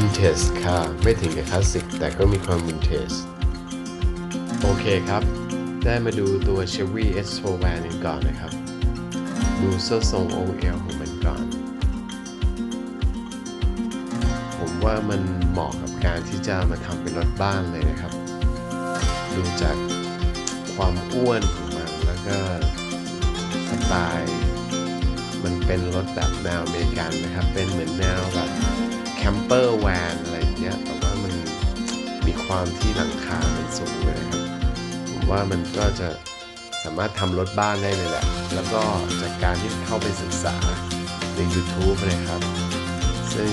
วินเทจค่ะไม่ถึงกับคลาสสิกแต่ก็มีความวินเทจโอเคครับ ได้มาดูตัว Chevy S4 Van กันก่อนนะครับ ดูเสื้อทรง OL ของมันก่อน ผมว่ามันเหมาะกับการที่จะมาทำเป็นรถบ้านเลยนะครับ ดูจากความอ้วนของมันแล้วก็สไตล์ มันเป็นรถแบบแนวอเมริกันนะครับ เป็นเหมือนแนวแบบ มเปอร์แวนอะไรเงี้ยแต่ว่ามันมีความที่หลังคา มันสูงเลยนะครับ ผมว่ามันก็จะสามารถทำรถบ้านได้เลยแหละ แล้วก็จากการที่เข้าไปศึกษาใน YouTube นะครับ ซึ่ง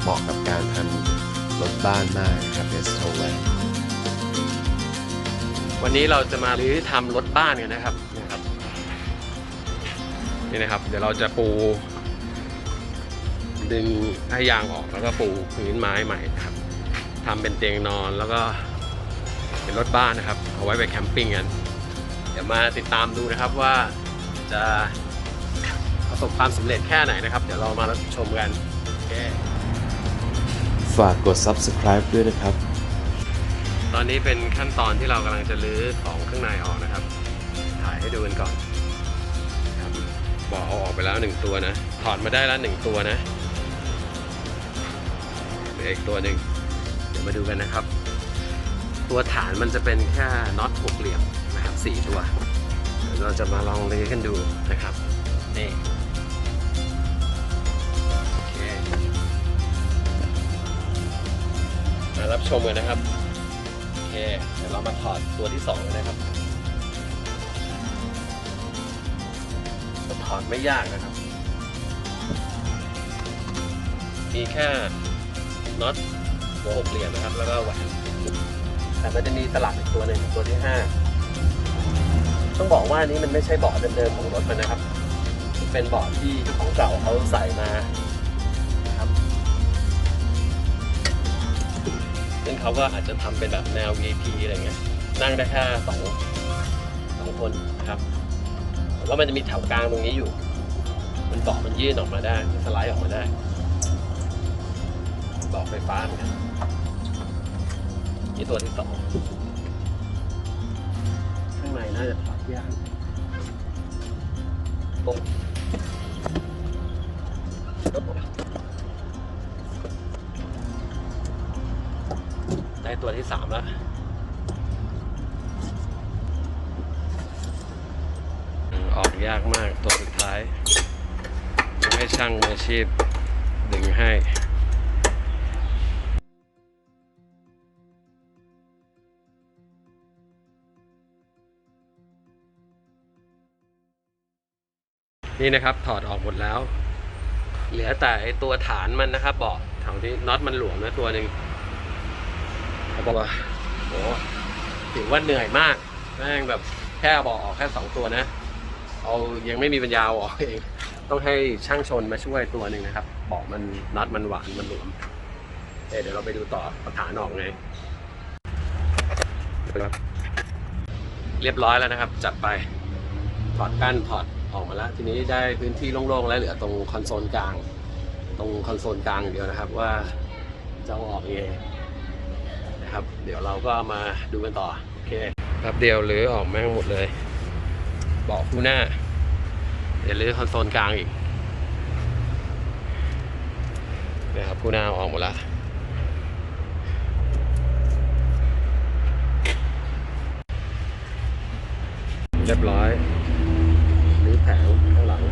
เหมาะกับการทำรถบ้านมากครับ s อ v a n วันนี้เราจะมารื้อทำรถบ้านกันนะครับนี่ครับนี่นะครับ เดี๋ยวเราจะปู ดึงให้ยางออกแล้วก็ปูพื้นไม้ใหม่นะครับทำเป็นเตียงนอนแล้วก็เป็นรถบ้านนะครับ เอาไว้ไปแคมปิ้งกัน เดี๋ยวมาติดตามดูนะครับว่าจะประสบความสำเร็จแค่ไหนนะครับ เดี๋ยวเรามารับชมกันโอเคฝากกด Subscribe ด้วยนะครับ ตอนนี้เป็นขั้นตอนที่เรากำลังจะรื้อของข้างในออกนะครับ ถ่ายให้ดูกันก่อนครับบอกเอาออกไปแล้วหนึ่งตัวนะ ถอดมาได้แล้วหนึ่งตัวนะเห ลืออีกตัวหนึ่งเดี๋ยวมาดูกันนะครับ ตัวฐานมันจะเป็นแค่น็อตหกเหลี่ยมนะครับสี่ตัวเดี๋ยวเราจะมาลองรื้อกันดูนะครับนี่โอเคมารับชมกันนะครับโอเคเดี๋ยวเรามาถอดตัวที่สองกันนะครับถอดไม่ยากนะครับ มีแค่ น็อตหัวหกเหลี่ยมนะครับ แล้วก็แหวนแต่มันจะมีสลักอีกตัวหนึ่งตัวที่ห้าต้องบอกว่านี้มันไม่ใช่เบาะเดิมๆของรถมันนะครับ เป็นเบาะที่เจ้าของเก่าเขาใส่มาครับซึ่งเขาก็อาจจะทำเป็นแบบแนว VIP อะไรเงี้ย นั่งได้แค่สองสองคนนะครับแต่ว่ามันจะมีแถวกลางตรงนี้อยู่ มันเบาะมันยื่นออกมาได้ สไลด์ออกมาได้ เบาะไฟฟ้าเหมือนกันนี่ตัวที่สองข้างในน่าจะถอดยากปุ๊บได้ตัวที่สามแล้วออกยากมากตัวสุดท้ายต้องให้ช่างมืออาชีพดึงให้ นี่นะครับถอดออกหมดแล้ว เหลือแต่ไอตัวฐานมันนะครับเบาะแถวที่น็อตมันหลวมนะตัวหนึ่งเขาบอกว่าโหถือว่าเหนื่อยมากแม่งแบบแค่บาะออกแค่สองตัวนะ เอายังไม่มีปัญญาเอาออกเอง ต้องให้ช่างชนมาช่วยตัวหนึ่งนะครับเบาะมันน็อตมันหวานมันหลวมเเดี๋ยวเราไปดูต่อประฐานออกไงครับเรียบร้อยแล้วนะครับ จัดไป ถอดกั้นถอด ออกมาแล้วทีนี้ได้พื้นที่โล่งๆแล้วเหลือตรงคอนโซลกลาง ตรงคอนโซลกลางเดียวนะครับว่าจะเอาออกยังไงนะครับ เดี๋ยวเราก็มาดูกันต่อโอเคแป๊บเดียวหรือออกแม่งหมดเลยเบาะคู่หน้า เดี๋ยวรื้อคอนโซลกลางอีกนะครับคู่หน้าอาออกหมดละเรียบร้อยรื้อแผงข้างหลัง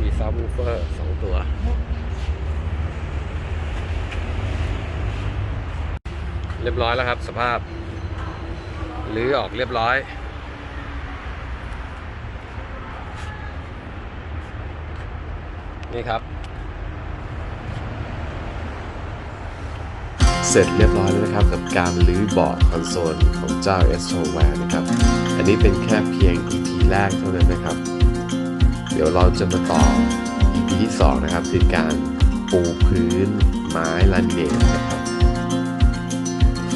มีซับวู เฟอร์สองตัว เรียบร้อยแล้วครับ สภาพรื้อออกเรียบร้อย นี่ครับ เสร็จเรียบร้อยแล้วนะครับ กับการรื้อบอร์ดคอนโซลของเจ้า s o w a r นะครับ อันนี้เป็นแค่เพียง EP แรกเท่านั้นนะครับ เดี๋ยวเราจะมาต่อ ที่2นะครับคือการปูพื้นไม้ลามิเนตนะครับ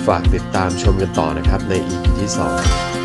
ฝากติดตามชมกันต่อนะครับใน EP ที่ 2